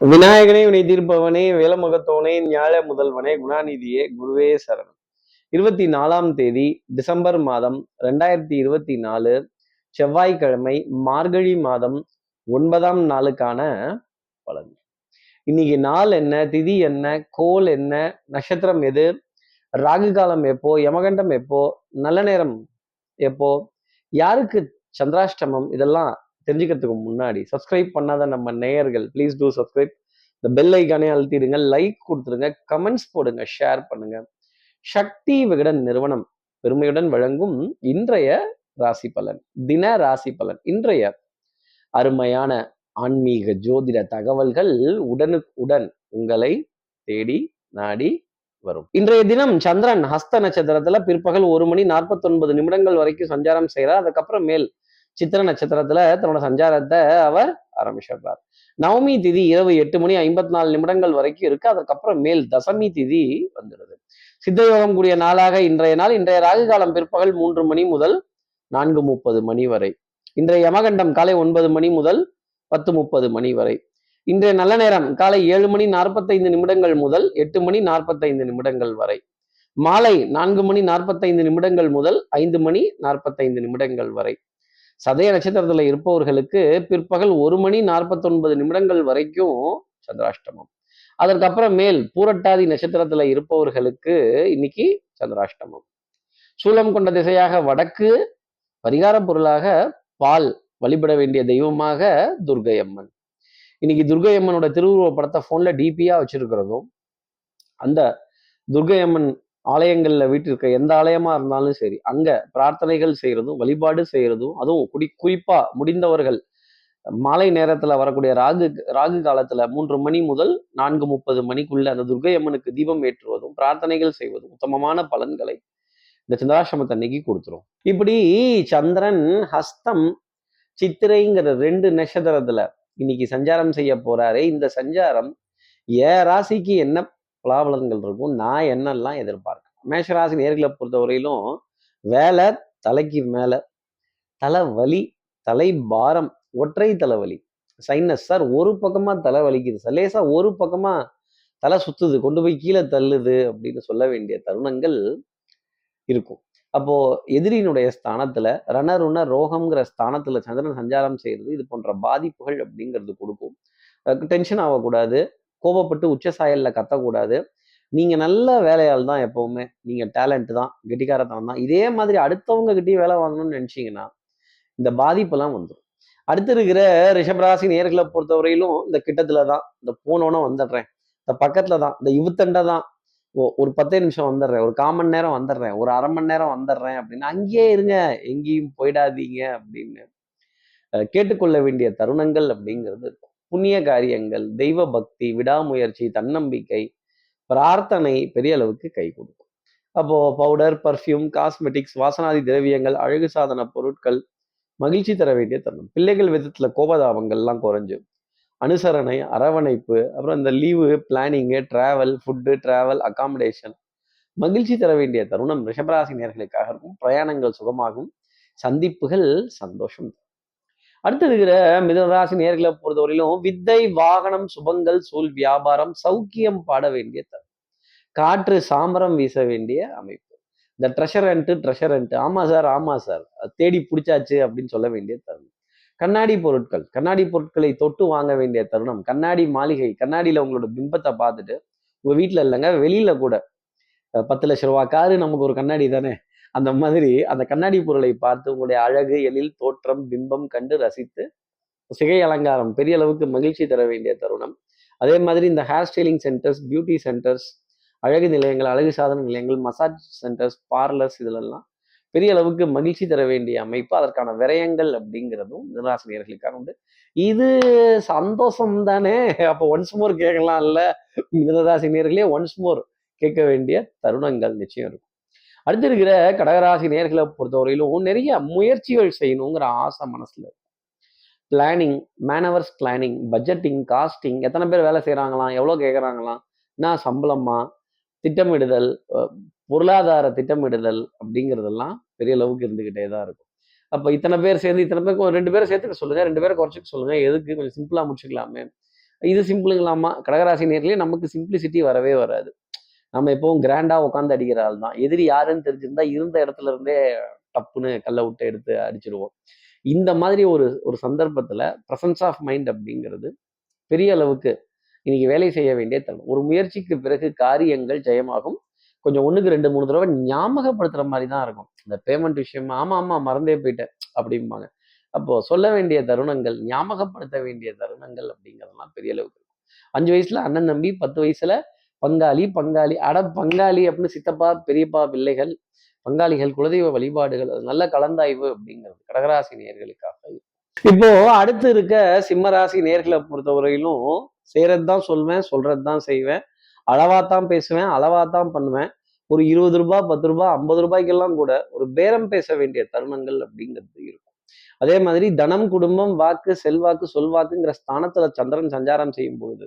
விநாயகனே வினை தீர்ப்பவனே வேலமுகத்தோனே ஞாழ முதல்வனே குணாநிதியே குருவே சரணம். இருபத்தி நாலாம் தேதி டிசம்பர் மாதம் ரெண்டாயிரத்தி இருபத்தி நாலு செவ்வாய்க்கிழமை மார்கழி மாதம் ஒன்பதாம் நாளுக்கான பலன். இன்னைக்கு நாள் என்ன திதி என்ன கோல் என்ன நட்சத்திரம் எது ராகு காலம் எப்போ யமகண்டம் எப்போ நல்ல நேரம் எப்போ யாருக்கு சந்திராஷ்டமம் இதெல்லாம் தெரிஞ்சுக்கிறதுக்கு முன்னாடி சப்ஸ்கிரைப் பண்ணாத நம்ம நேயர்கள் ப்ளீஸ் டூ சப்ஸ்கிரைப் இந்த பெல் ஐக்கானே அழுத்திடுங்க லைக் கொடுத்துருங்க கமெண்ட்ஸ் போடுங்க ஷேர் பண்ணுங்க. சக்தி விகடன் நிறுவனம் பெருமையுடன் வழங்கும் இன்றைய ராசி பலன் தின ராசி பலன். இன்றைய அருமையான ஆன்மீக ஜோதிட தகவல்கள் உடனுக்குடன் உங்களை தேடி நாடி வரும். இன்றைய தினம் சந்திரன் ஹஸ்த நட்சத்திரத்துல பிற்பகல் ஒரு மணி நாற்பத்தி ஒன்பது நிமிடங்கள் வரைக்கும் சஞ்சாரம் செய்கிறார் அதுக்கப்புறம் மேல் சித்திர நட்சத்திரத்துல தன்னோட சஞ்சாரத்தை அவர் ஆரம்பிச்சிடுறார். நவமி திதி இரவு எட்டு மணி ஐம்பத்தி நாலு நிமிடங்கள் வரைக்கும் இருக்கு. அதுக்கப்புறம் மேல் தசமி திதி வந்துடுது. சித்தயோகம் கூடிய நாளாக இன்றைய நாள். இன்றைய ராகு காலம் பிற்பகல் மூன்று மணி முதல் நான்கு முப்பது மணி வரை. இன்றைய யமகண்டம் காலை ஒன்பது மணி முதல் பத்து முப்பது மணி வரை. இன்றைய நல்ல நேரம் காலை ஏழு மணி நாற்பத்தைந்து நிமிடங்கள் முதல் எட்டு மணி நாற்பத்தைந்து நிமிடங்கள் வரை. மாலை நான்கு மணி நாற்பத்தைந்து நிமிடங்கள் முதல் ஐந்து மணி நாற்பத்தைந்து நிமிடங்கள் வரை. சதய நட்சத்திரத்துல இருப்பவர்களுக்கு பிற்பகல் ஒரு மணி நாற்பத்தொன்பது நிமிடங்கள் வரைக்கும் சந்திராஷ்டமம். அதற்கப்புறம் மேல் பூரட்டாதி நட்சத்திரத்துல இருப்பவர்களுக்கு இன்னைக்கு சந்திராஷ்டமம். சூலம் கொண்ட திசையாக வடக்கு பரிகார பொருளாக பால் வழிபட வேண்டிய தெய்வமாக துர்கை அம்மன் இன்னைக்கு துர்கை அம்மனோட திருவுருவ படத்தை போன்ல டிபியா வச்சிருக்கிறதும் அந்த துர்கை அம்மன் ஆலயங்கள்ல வீட்டு இருக்க எந்த ஆலயமா இருந்தாலும் சரி அங்க பிரார்த்தனைகள் செய்யறதும் வழிபாடு செய்யறதும் அதுவும் குடி குறிப்பா முடிந்தவர்கள் மாலை நேரத்துல வரக்கூடிய ராகு ராகு காலத்துல மூன்று மணி முதல் நான்கு முப்பது மணிக்குள்ள அந்த துர்கை அம்மனுக்கு தீபம் ஏற்றுவதும் பிரார்த்தனைகள் செய்வதும் உத்தமமான பலன்களை இந்த சந்திராசிரமத்தை அன்னைக்கு கொடுத்துரும். இப்படி சந்திரன் ஹஸ்தம் சித்திரைங்கிற ரெண்டு நட்சத்திரத்துல இன்னைக்கு சஞ்சாரம் செய்ய போறாரே இந்த சஞ்சாரம் ஏ ராசிக்கு என்ன பலாபலன்கள் இருக்கும் நான் என்னெல்லாம் எதிர்பார்க்கிறேன்? மேஷராசி நேர்களை பொறுத்தவரையிலும் வேலை தலைக்கு மேலே தலை வலி தலை பாரம் ஒற்றை தலைவலி. சைனஸ் சார் ஒரு பக்கமாக தலை வலிக்குது. சார் லேசாக ஒரு பக்கமாக தலை சுத்துது. கொண்டு போய் கீழே தள்ளுது அப்படின்னு சொல்ல வேண்டிய தருணங்கள் இருக்கும். அப்போ எதிரியினுடைய ஸ்தானத்துல ரணருண ரோகம்ங்கிற ஸ்தானத்துல சந்திரன் சஞ்சாரம் செய்யறது இது போன்ற பாதிப்புகள் அப்படிங்கிறது கொடுக்கும். டென்ஷன் ஆகக்கூடாது. கோபப்பட்டு உச்ச சாயல்ல கத்தக்கூடாது. நீங்க நல்ல வேலையால் தான் எப்போவுமே. நீங்க டேலண்ட் தான் கெட்டிக்காரத்தனம் தான். இதே மாதிரி அடுத்தவங்க கிட்டேயும் வேலை வாங்கணும்னு நினச்சிங்கன்னா இந்த பாதிப்பெல்லாம் வந்துடும் அடுத்து இருக்கிற ரிஷபராசி நேர்களை பொறுத்தவரையிலும் இந்த கிட்டத்துல தான் இந்த போனோன்னு வந்துடுறேன். இந்த பக்கத்துல தான் இந்த இவுத்தண்டை தான். ஓ ஒரு பத்தே நிமிஷம் வந்துடுறேன் ஒரு கால் மணி நேரம் வந்துடுறேன் ஒரு அரை மணி நேரம் வந்துடுறேன் அப்படின்னு அங்கேயே இருங்க எங்கேயும் போயிடாதீங்க அப்படின்னு கேட்டுக்கொள்ள வேண்டிய தருணங்கள் அப்படிங்கிறது இருக்கும். புண்ணிய காரியங்கள் தெய்வ பக்தி விடாமுயற்சி தன்னம்பிக்கை பிரார்த்தனை பெரிய அளவுக்கு கை கொடுக்கும். அப்போ பவுடர் பர்ஃப்யூம் காஸ்மெட்டிக்ஸ் வாசனாதி திரவியங்கள் அழகு சாதன பொருட்கள் மகிழ்ச்சி தர வேண்டிய தருணம். பிள்ளைகள் விதத்துல கோபதாபங்கள்லாம் குறைஞ்சு அனுசரணை அரவணைப்பு அப்புறம் இந்த leave planning travel food travel accommodation மகிழ்ச்சி தர வேண்டிய தருணம் ரிஷபராசி நேர்களுக்காக இருக்கும். பிரயாணங்கள் சுகமாகும். சந்திப்புகள் சந்தோஷம் அடுத்து இருக்கிற மிதனராசி நேர்களை பொறுத்தவரையிலும் வித்தை வாகனம் சுபங்கள் சூழ் வியாபாரம் சௌக்கியம் பாட வேண்டிய தருணம் காற்று சாமரம் வீச வேண்டிய அமைப்பு. இந்த ட்ரெஷரண்ட்டு ட்ரெஷரண்ட்டு ஆமா சார் ஆமா சார். தேடி பிடிச்சாச்சு அப்படின்னு சொல்ல வேண்டிய தருணம். கண்ணாடி பொருட்கள். கண்ணாடி பொருட்களை தொட்டு வாங்க வேண்டிய தருணம். கண்ணாடி மாளிகை. கண்ணாடியில் உங்களோட பிம்பத்தை பார்த்துட்டு உங்கள் வீட்டில் இல்லைங்க வெளியில கூட. பத்து லட்ச ரூபா காரு நமக்கு ஒரு கண்ணாடி தானே? அந்த மாதிரி அந்த கண்ணாடி பொருளை பார்த்து உங்களுடைய அழகு எழில் தோற்றம் பிம்பம் கண்டு ரசித்து சிகை அலங்காரம் பெரிய அளவுக்கு மகிழ்ச்சி தர வேண்டிய தருணம். அதே மாதிரி இந்த hair styling centres beauty centres அழகு நிலையங்கள் அழகு சாதன நிலையங்கள் மசாஜ் சென்டர்ஸ் பார்லர்ஸ் இதிலெல்லாம் பெரிய அளவுக்கு மகிழ்ச்சி தர வேண்டிய அமைப்பு. அதற்கான விரயங்கள் அப்படிங்கிறதும் மிதராசினியர்களுக்கான உண்டு. இது சந்தோஷம் தானே? அப்போ ஒன்ஸ் மோர் கேட்கலாம் இல்லை மிதராசினியர்களே ஒன்ஸ் மோர் கேட்க வேண்டிய தருணங்கள் நிச்சயம் இருக்கும். அடுத்து இருக்கிற கடகராசி நேர்களை பொறுத்தவரையிலும் நிறைய முயற்சிகள் செய்யணுங்கிற ஆசை மனசுல planning manoeuvres planning budgeting costing எத்தனை பேர் வேலை செய்கிறாங்களாம் எவ்வளோ கேட்குறாங்களாம் என்ன சம்பளமா திட்டமிடுதல் பொருளாதார திட்டமிடுதல் அப்படிங்கிறதெல்லாம் பெரிய அளவுக்கு இருந்துக்கிட்டே தான் இருக்கும். அப்போ இத்தனை பேர் சேர்ந்து இத்தனை பேருக்கு ரெண்டு பேரை சேர்த்துக்க சொல்லுங்கள் ரெண்டு பேரை குறைச்சிக்க சொல்லுங்க எதுக்கு கொஞ்சம் சிம்பிளாக முடிச்சுக்கலாமே. இது சிம்பிளுங்களாமா கடகராசி நேர்களே நமக்கு சிம்பிளிசிட்டி வரவே வராது. நம்ம எப்பவும் கிராண்டா உட்காந்து அடிக்கிற ஆள் தான். எதிரி யாருன்னு தெரிஞ்சிருந்தா இருந்த இடத்துல இருந்தே டப்புன்னு கல்லை விட்டு எடுத்து அடிச்சிருவோம். இந்த மாதிரி ஒரு ஒரு சந்தர்ப்பத்துல ப்ரசன்ஸ் ஆஃப் மைண்ட் அப்படிங்கிறது பெரிய அளவுக்கு இன்னைக்கு வேலை செய்ய வேண்டிய தருணம். ஒரு முயற்சிக்கு பிறகு காரியங்கள் ஜெயமாகும். கொஞ்சம் ஒண்ணுக்கு ரெண்டு மூணு தடவை ஞாபகப்படுத்துற மாதிரி தான் இருக்கும். இந்த பேமெண்ட் விஷயம் ஆமா ஆமா மறந்தே போயிட்டேன் அப்படிம்பாங்க. அப்போ சொல்ல வேண்டிய தருணங்கள் ஞாபகப்படுத்த வேண்டிய தருணங்கள் அப்படிங்கிறதெல்லாம் பெரிய அளவுக்கு இருக்கும். அஞ்சு வயசுல அண்ணன் தம்பி பத்து வயசுல பங்காளி பங்காளி அட பங்காளி அப்படின்னு சித்தப்பா பெரியப்பா பிள்ளைகள் பங்காளிகள் குலதெய்வ வழிபாடுகள் அது நல்ல கலந்தாய்வு அப்படிங்கிறது கடகராசி நேர்களுக்காக இப்போ அடுத்து இருக்க சிம்மராசி நேர்களை பொறுத்தவரையிலும் செய்யறது தான் சொல்வேன் சொல்றது தான் செய்வேன். அளவா தான் பேசுவேன் அளவா தான் பண்ணுவேன். ஒரு இருபது ரூபாய் பத்து ரூபாய் ஐம்பது ரூபாய்க்கெல்லாம் கூட ஒரு பேரம் பேச வேண்டிய தருணங்கள் அப்படிங்கிறது இருக்கும். அதே மாதிரி தனம் குடும்பம் வாக்கு செல்வாக்கு சொல்வாக்குங்கிற ஸ்தானத்துல சந்திரன் சஞ்சாரம் செய்யும் பொழுது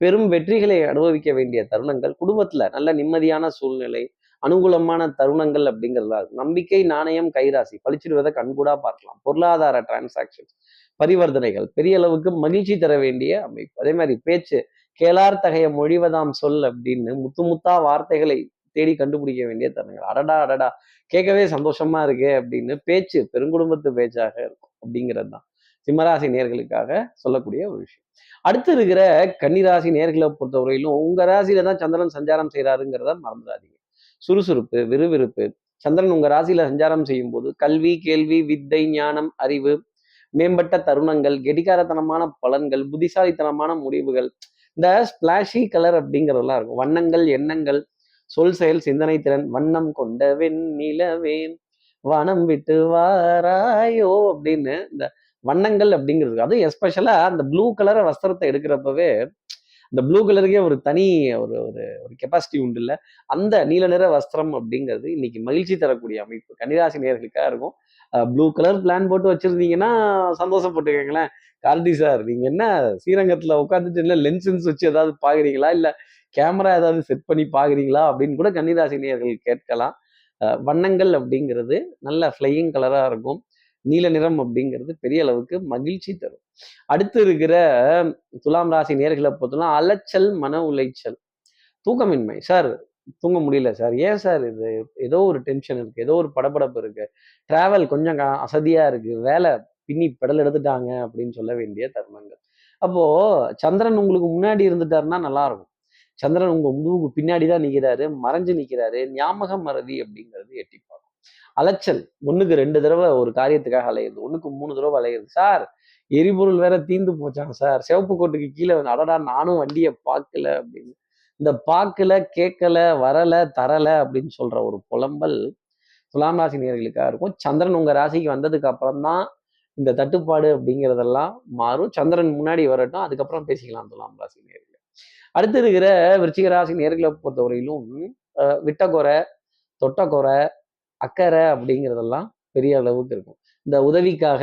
பெரும் வெற்றிகளை அனுபவிக்க வேண்டிய தருணங்கள். குடும்பத்துல நல்ல நிம்மதியான சூழ்நிலை அனுகூலமான தருணங்கள் அப்படிங்கிறதா நம்பிக்கை நாணயம் கைராசி பழிச்சிடுவதை கண்கூடா பார்க்கலாம். பொருளாதார டிரான்சாக்ஷன்ஸ் பரிவர்த்தனைகள் பெரிய அளவுக்கு மகிழ்ச்சி தர வேண்டிய அமைப்பு. அதே மாதிரி பேச்சு கேளார் தகைய மொழிவதாம் சொல் அப்படின்னு முத்து முத்தா வார்த்தைகளை தேடி கண்டுபிடிக்க வேண்டிய தருணங்கள். அடடா அடடா கேட்கவே சந்தோஷமா இருக்கே அப்படின்னு பேச்சு பெருங்குடும்பத்து பேச்சாக இருக்கும் அப்படிங்கிறது தான் சிம்மராசி நேர்களுக்காக சொல்லக்கூடிய ஒரு விஷயம். அடுத்து இருக்கிற கன்னிராசி நேர்களை பொறுத்தவரையிலும் உங்க ராசியில தான் சந்திரன் சஞ்சாரம் செய்யறாருங்கிறத மறந்துடாதீங்க. சுறுசுறுப்பு விறுவிறுப்பு. சந்திரன் உங்க ராசியில சஞ்சாரம் செய்யும் போது கல்வி கேள்வி வித்தை ஞானம் அறிவு மேம்பட்ட தருணங்கள் கெடிகாரத்தனமான பலன்கள் புத்திசாலித்தனமான முடிவுகள் இந்த ஸ்பிளாஷி கலர் அப்படிங்கிறதெல்லாம் இருக்கும். வண்ணங்கள் எண்ணங்கள் சொல் செயல் சிந்தனை திறன் வண்ணம் கொண்ட வெண்ணிலவேன் வனம் விட்டு வாராயோ அப்படின்னு இந்த வண்ணங்கள் அப்படிங்கிறது அதுவும் எஸ்பெஷலாக அந்த ப்ளூ கலரை வஸ்திரத்தை எடுக்கிறப்பவே இந்த ப்ளூ கலருக்கே ஒரு தனி ஒரு ஒரு ஒரு கெப்பாசிட்டி உண்டு இல்லை. அந்த நீல நிற வஸ்திரம் அப்படிங்கிறது இன்னைக்கு மகிழ்ச்சி தரக்கூடிய அமைப்பு. கன்னிராசி நேர்களுக்காக இருக்கும். ப்ளூ கலர் பிளான் போட்டு வச்சிருந்தீங்கன்னா சந்தோஷப்பட்டுக்கங்களேன். கார்டி சார் நீங்க என்ன ஸ்ரீரங்கத்துல உட்காந்துட்டு இல்லை லென்சன்ஸ் வச்சு ஏதாவது பாக்குறீங்களா? இல்ல கேமரா ஏதாவது செட் பண்ணி பாக்குறீங்களா? அப்படின்னு கூட கன்னிராசி நேர்கள் கேட்கலாம். வண்ணங்கள் அப்படிங்கிறது நல்ல ஃப்ளையிங் கலராக இருக்கும். நீல நிறம் அப்படிங்கிறது பெரிய அளவுக்கு மகிழ்ச்சி தரும். அடுத்து இருக்கிற துலாம் ராசி நேர்களை பொறுத்தலாம் அலைச்சல் மன உளைச்சல் தூக்கமின்மை. சார் தூங்க முடியல சார் ஏன் சார் இது? ஏதோ ஒரு டென்ஷன் இருக்கு ஏதோ ஒரு படபடப்பு இருக்கு. டிராவல் கொஞ்சம் அசதியா இருக்கு. வேலை பின்னி பெடல் எடுத்துட்டாங்க அப்படின்னு சொல்ல வேண்டிய தருணங்கள். அப்போ சந்திரன் உங்களுக்கு முன்னாடி இருந்துட்டாருன்னா நல்லா இருக்கும். சந்திரன் உங்க முதுகுக்கு பின்னாடி தான் நிற்கிறாரு மறைஞ்சு நிற்கிறாரு ஞாபகம் மறதி அப்படிங்கிறது எட்டி அலைச்சல். ஒன்றுக்கு ரெண்டு தடவை ஒரு காரியத்துக்காக அலையுது ஒன்றுக்கு மூணு தடவை அலையுது சார் எரிபொருள் வேற தீந்து போச்சாங்க சார். சிவப்பு கோட்டுக்கு கீழே அடடா நானும் வண்டியை பார்க்கல அப்படின்னு. இந்த பார்க்கல கேட்கல வரல தரல அப்படின்னு சொல்ற ஒரு புலம்பல் துலாம் ராசி நேர்களுக்காக இருக்கும். சந்திரன் உங்க ராசிக்கு வந்ததுக்கு அப்புறம் தான் இந்த தட்டுப்பாடு அப்படிங்கிறதெல்லாம் மாறும். சந்திரன் முன்னாடி வரட்டும் அதுக்கப்புறம் பேசிக்கலாம் துலாம் ராசி நேர்களை. அடுத்து இருக்கிற விருச்சிக ராசி நேர்களை பொறுத்தவரையிலும் விட்டக்குறை தொட்டக்குறை அக்கறை அப்படிங்கிறதெல்லாம் பெரிய அளவுக்கு இருக்கும். இந்த உதவிக்காக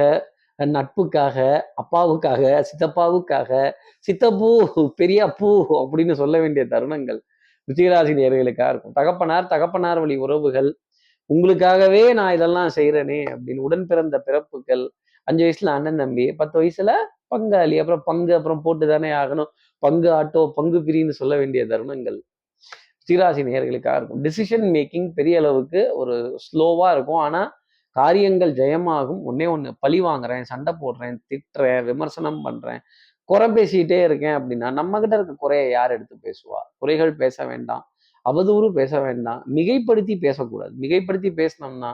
நட்புக்காக அப்பாவுக்காக சித்தப்பாவுக்காக சித்தப்பூ பெரிய அப்படின்னு சொல்ல வேண்டிய தருணங்கள் ருச்சிகராசி நேர்களுக்காக இருக்கும். தகப்பனார் தகப்பனார் வழி உறவுகள் உங்களுக்காகவே நான் இதெல்லாம் செய்யறேனே அப்படின்னு உடன் பிறந்த பிறப்புகள் அஞ்சு வயசுல அண்ணன் தம்பி பத்து வயசுல பங்காளி அப்புறம் பங்கு அப்புறம் போட்டு தானே ஆகணும் பங்கு ஆட்டோ பங்கு பிரின்னு சொல்ல வேண்டிய தருணங்கள் ருச்சிகராசி நேர்களுக்காக இருக்கும். டிசிஷன் மேக்கிங் பெரிய அளவுக்கு ஒரு ஸ்லோவாக இருக்கும். ஆனால் காரியங்கள் ஜெயமாகும். ஒன்னே ஒன்று பழி வாங்குறேன் சண்டை போடுறேன் திட்டுறேன் விமர்சனம் பண்ணுறேன் குறை பேசிக்கிட்டே இருக்கேன் அப்படின்னா நம்மக்கிட்ட இருக்க குறையை யார் எடுத்து பேசுவா? குறைகள் பேச வேண்டாம். அவதூறு பேச வேண்டாம். மிகைப்படுத்தி பேசக்கூடாது. மிகைப்படுத்தி பேசினோம்னா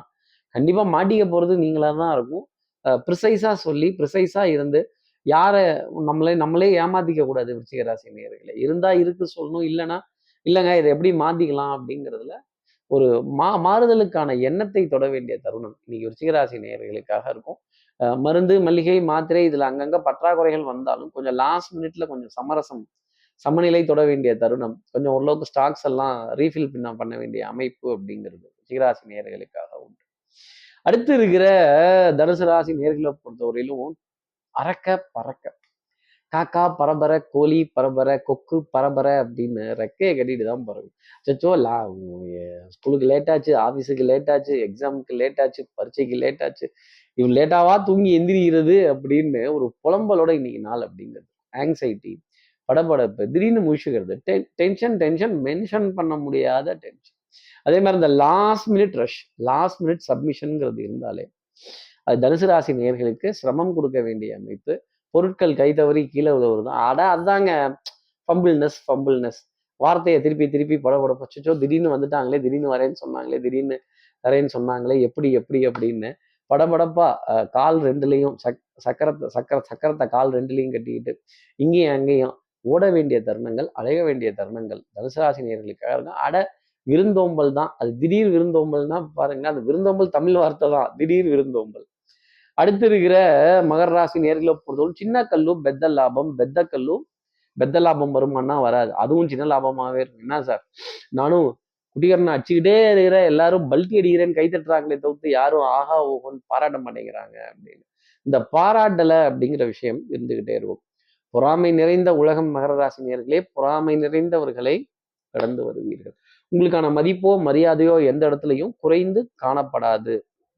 கண்டிப்பாக மாட்டிக்க போகிறது நீங்களாக தான் இருக்கும். ப்ரிசைஸாக சொல்லி ப்ரிசைஸாக இருந்து யாரை நம்மளே நம்மளே ஏமாத்திக்க கூடாது விருச்சிகராசி நேர்களை இருந்தால் இருக்கு சொல்லணும். இல்லைன்னா இல்லைங்க இதை எப்படி மாத்திக்கலாம் அப்படிங்கிறதுல ஒரு மா மாறுதலுக்கான எண்ணத்தை தொட வேண்டிய தருணம். இன்னைக்கு ருச்சிகராசி நேர்களுக்காக இருக்கும். மருந்து மல்லிகை மாத்திரை இதில் அங்கங்கே பற்றாக்குறைகள் வந்தாலும் கொஞ்சம் லாஸ்ட் மினிட்ல கொஞ்சம் சமரசம் சமநிலை தொட வேண்டிய தருணம். கொஞ்சம் ஓரளவுக்கு ஸ்டாக்ஸ் எல்லாம் ரீஃபில் பின்ன பண்ண வேண்டிய அமைப்பு அப்படிங்கிறது ருச்சிகராசி நேர்களுக்காக உண்டு. அடுத்து இருக்கிற தனுசு ராசி நேர்களை பொறுத்தவரையிலும் அறக்க பறக்க. காக்கா பரபர கோழி பரபர கொக்கு பரபர அப்படின்னு ரெக்கையை கட்டிட்டு தான் பரவும் சச்சோ லா ஸ்கூலுக்கு லேட் ஆச்சு ஆஃபீஸுக்கு லேட் ஆச்சு எக்ஸாமுக்கு லேட் ஆச்சு பரீட்சைக்கு லேட் ஆச்சு இவன் லேட்டாவா தூங்கி எந்திரிக்கிறது அப்படின்னு ஒரு புலம்பலோட இன்னைக்கு நாள் அப்படிங்கிறது. ஆங்ஸைட்டி படபடப்பு திடீர்னு முழிச்சுக்கிறது டென்ஷன் டென்ஷன் மென்ஷன் பண்ண முடியாத டென்ஷன் அதே மாதிரி இந்த last minute rush last minute சப்மிஷன்ங்கிறது இருந்தாலே அது தனுசு ராசி நேர்களுக்கு சிரமம் கொடுக்க வேண்டிய அமைப்பு. பொருட்கள் கை தவறி கீழே விழுவுறது அட அதாங்க. ஃபம்பிள்னஸ் ஃபம்பிள்னஸ் வார்த்தையை திருப்பி திருப்பி படப்பட பச்சோ. திடீர்னு வந்துட்டாங்களே திடீர்னு வரேன்னு சொன்னாங்களே திடீர்னு வரேன்னு சொன்னாங்களே எப்படி எப்படி அப்படின்னு படபடப்பா கால் ரெண்டுலேயும் சக் சக்கரத்தை சக்கர சக்கரத்தை கால் ரெண்டுலேயும் கட்டிக்கிட்டு இங்கேயும் அங்கேயும் ஓட வேண்டிய தருணங்கள் அலைய வேண்டிய தருணங்கள் தனுசராசினியர்களுக்காக இருக்கும் அட விருந்தோம்பல் தான். அது திடீர் விருந்தோம்பல்னா பாருங்க அந்த விருந்தோம்பல் தமிழ் வார்த்தை தான். திடீர் விருந்தோம்பல். அடுத்து இருக்கிற மகர ராசி நேர்களை பொறுத்தவரை சின்ன கல்லும் பெத்த லாபம் பெத்த கல்லும் பெத்த லாபம் வருமானா வராது. அதுவும் சின்ன லாபமாகவே இருக்கும். என்ன சார்? நானும் குட்டிகரனை அடிச்சுக்கிட்டே இருக்கிற எல்லாரும் பல்ட்டி அடிக்கிறேன்னு கை தட்டுறாங்களே தவிர்த்து யாரும் ஆஹா ஓஹோன்னு பாராட்ட மாட்டேங்கிறாங்க அப்படின்னு. இந்த பாராட்டலை அப்படிங்கிற விஷயம் இருந்துகிட்டே இருக்கும். பொறாமை நிறைந்த உலகம் மகர ராசி நேர்களே பொறாமை நிறைந்தவர்களை கடந்து வருவீர்கள். உங்களுக்கான மதிப்போ மரியாதையோ எந்த இடத்துலையும் குறைந்து காணப்படாது.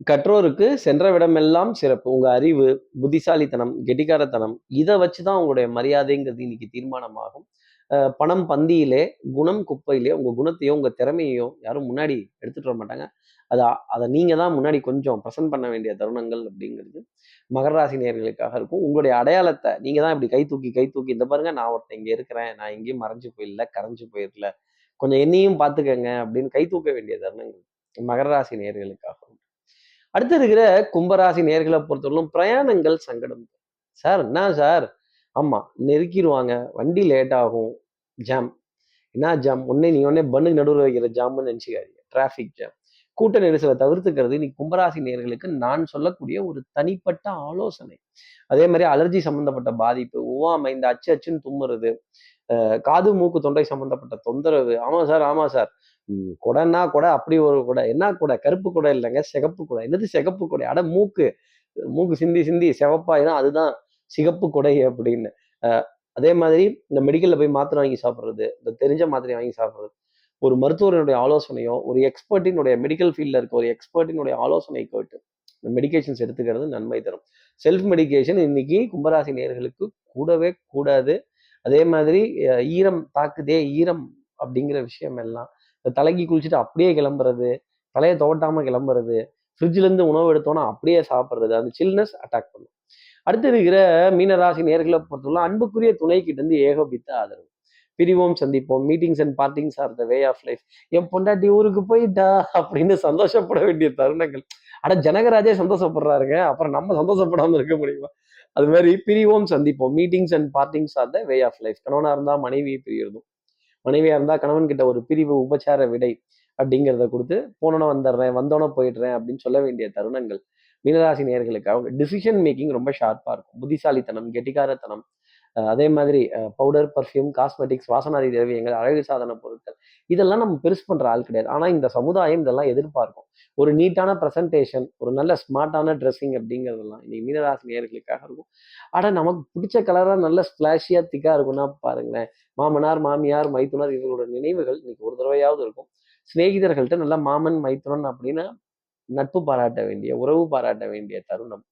கற்றோருக்கு சென்ற விடமெல்லாம் சிறப்பு. உங்க அறிவு புத்திசாலித்தனம் கெட்டிக்காரத்தனம் இதை வச்சுதான் உங்களுடைய மரியாதைங்கிறது இன்னைக்கு தீர்மானமாகும். பணம் பந்தியிலே குணம் குப்பையிலே உங்க குணத்தையோ உங்க திறமையோ யாரும் முன்னாடி எடுத்துட்டு வர மாட்டாங்க. அதை அதை நீங்க தான் முன்னாடி கொஞ்சம் ப்ரெசென்ட் பண்ண வேண்டிய தருணங்கள் அப்படிங்கிறது மகர ராசி நேயர்களுக்காக இருக்கும். உங்களுடைய அடையாளத்தை நீங்க தான் இப்படி கை தூக்கி கை தூக்கி இந்த பாருங்க நான் ஒருத்தன் இங்க இருக்கிறேன் நான் எங்கேயும் மறைஞ்சு போயிடல கரைஞ்சு போயிடல கொஞ்சம் என்னையும் பார்த்துக்கங்க அப்படின்னு கை தூக்க வேண்டிய தருணங்கள் மகர ராசி நேயர்களுக்காக அடுத்து இருக்கிற கும்பராசி நேர்களை பொறுத்தவரைக்கும் பிரயாணங்கள் சங்கடம். சார் என்ன சார்? ஆமாம் நெருக்கிடுவாங்க வண்டி லேட் ஆகும். ஜாம் என்ன ஜாம் உடனே நீ உடனே பண்ணுக்கு நடுவில் வைக்கிற ஜாம்னு நினச்சிக்காதீங்க. டிராஃபிக் ஜாம் கூட்ட நெரிசலை தவிர்த்துக்கிறது நீ கும்பராசி நேர்களுக்கு நான் சொல்லக்கூடிய ஒரு தனிப்பட்ட ஆலோசனை. அதே மாதிரி அலர்ஜி சம்பந்தப்பட்ட பாதிப்பு ஒவ்வாமை இந்த அச்சு அச்சுன்னு தும்முறது காது மூக்கு தொண்டை சம்பந்தப்பட்ட தொந்தரவு. ஆமா சார் ஆமா சார். குடன்னா கூட அப்படி ஒரு குடை என்ன குடை? கருப்பு குடை இல்லைங்க சிகப்பு குடை. என்னது சிகப்பு குடை? அட மூக்கு. மூக்கு சிந்தி சிந்தி சிவப்பாயினா அதுதான் சிகப்பு குடை அப்படின்னு. அதே மாதிரி இந்த மெடிக்கல்ல போய் மாத்திரை வாங்கி சாப்பிட்றது இந்த தெரிஞ்ச மாத்திரை வாங்கி சாப்பிட்றது. ஒரு மருத்துவரினுடைய ஆலோசனையோ ஒரு எக்ஸ்பர்ட்டினுடைய மெடிக்கல் ஃபீல்டில் இருக்க ஒரு எக்ஸ்பர்ட்டினுடைய ஆலோசனை கேட்டு மெடிகேஷன்ஸ் எடுத்துக்கிறது நன்மை தரும். செல்ஃப் மெடிகேஷன் இன்னைக்கு கும்பராசி நேர்களுக்கு கூடவே கூடாது. அதே மாதிரி ஈரம் தாக்குதே ஈரம் அப்படிங்கிற விஷயம் எல்லாம் தலைக்கு குளிச்சுட்டு அப்படியே கிளம்புறது தலையை துவட்டாம கிளம்புறது ஃப்ரிட்ஜ்லேருந்து உணவு எடுத்தோன்னா அப்படியே சாப்பிட்றது அந்த சில்னஸ் அட்டாக் பண்ணும். அடுத்து இருக்கிற மீனராசி நேர்களை பொறுத்தவரை அன்புக்குரிய துணை கிட்ட இருந்து ஏகோபித்த ஆதரவு. பிரிவோம் சந்திப்போம். Meetings and partings are the way of life என் பொண்டாட்டி ஊருக்கு போயிட்டா அப்படின்னு சந்தோஷப்பட வேண்டிய தருணங்கள். அட ஜனகராஜே சந்தோஷப்படுறாருங்க. அப்புறம் நம்ம சந்தோஷப்படாம இருக்க முடியுமா? அது மாதிரி பிரிவோம் சந்திப்போம். Meetings and partings are the way of life கணவனாக இருந்தால் மனைவி பிரியறதும். மனைவியா இருந்தா கணவன் கிட்ட ஒரு பிரிவு உபச்சார விடை அப்படிங்கிறத கொடுத்து போனோட வந்துடுறேன் வந்தோட போயிடுறேன் அப்படின்னு சொல்ல வேண்டிய தருணங்கள் மீனராசி நேர்களுக்கு. அவங்க டிசிஷன் மேக்கிங் ரொம்ப ஷார்ப்பா இருக்கும். புத்திசாலித்தனம் கெட்டிக்காரத்தனம் அதே மாதிரி பவுடர் பர்ஃப்யூம் காஸ்மெட்டிக்ஸ் வாசனாதி திரவியங்கள் அழகு சாதன பொருட்கள் இதெல்லாம் நம்ம பெருசு பண்ணுற ஆள் கிடையாது. ஆனால் இந்த சமுதாயம் இதெல்லாம் எதிர்பார்க்கும். ஒரு நீட்டான ப்ரெசன்டேஷன் ஒரு நல்ல ஸ்மார்ட்டான ட்ரெஸ்ஸிங் அப்படிங்கிறதெல்லாம் இன்னைக்கு மீனராசி நேர்களுக்காக இருக்கும். ஆனால் நமக்கு பிடிச்ச கலராக நல்ல ஸ்பிளாஷியாக திக்காக இருக்கும்னா பாருங்களேன். மாமனார் மாமியார் மைத்துனர் இவங்களோட நினைவுகள் இன்னைக்கு ஒரு தடவையாவது இருக்கும். சிநேகிதர்கள்ட்ட நல்ல மாமன் மைத்துனன் அப்படின்னு நட்பு பாராட்ட வேண்டிய உறவு பாராட்ட வேண்டிய தருணம்.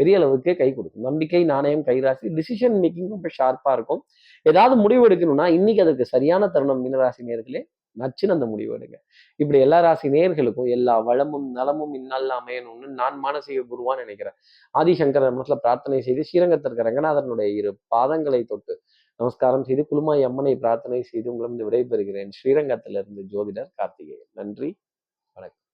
பெரிய அளவுக்கு கை கொடுக்கும். நம்பிக்கை நாணயம் கைராசி டிசிஷன் மேக்கிங் ரொம்ப ஷார்ப்பா இருக்கும். ஏதாவது முடிவு எடுக்கணும்னா இன்னைக்கு அதுக்கு சரியான தருணம் மீனராசி நேர்களே நச்சுன்னு அந்த முடிவு எடுங்க. இப்படி எல்லா ராசி நேர்களுக்கும் எல்லா வளமும் நலமும் இந்நாளில் அமையணும்னு நான் மானசீக குருவான்னு நினைக்கிறேன். ஆதிசங்கர மனசுல பிரார்த்தனை செய்து ஸ்ரீரங்கத்திற்கு ரங்கநாதனுடைய இரு பாதங்களை தொட்டு நமஸ்காரம் செய்து குலுமாய் அம்மனை பிரார்த்தனை செய்து உங்களிடம் விடைபெறுகிறேன். ஸ்ரீரங்கத்திலிருந்து ஜோதிடர் கார்த்திகேயன். நன்றி வணக்கம்.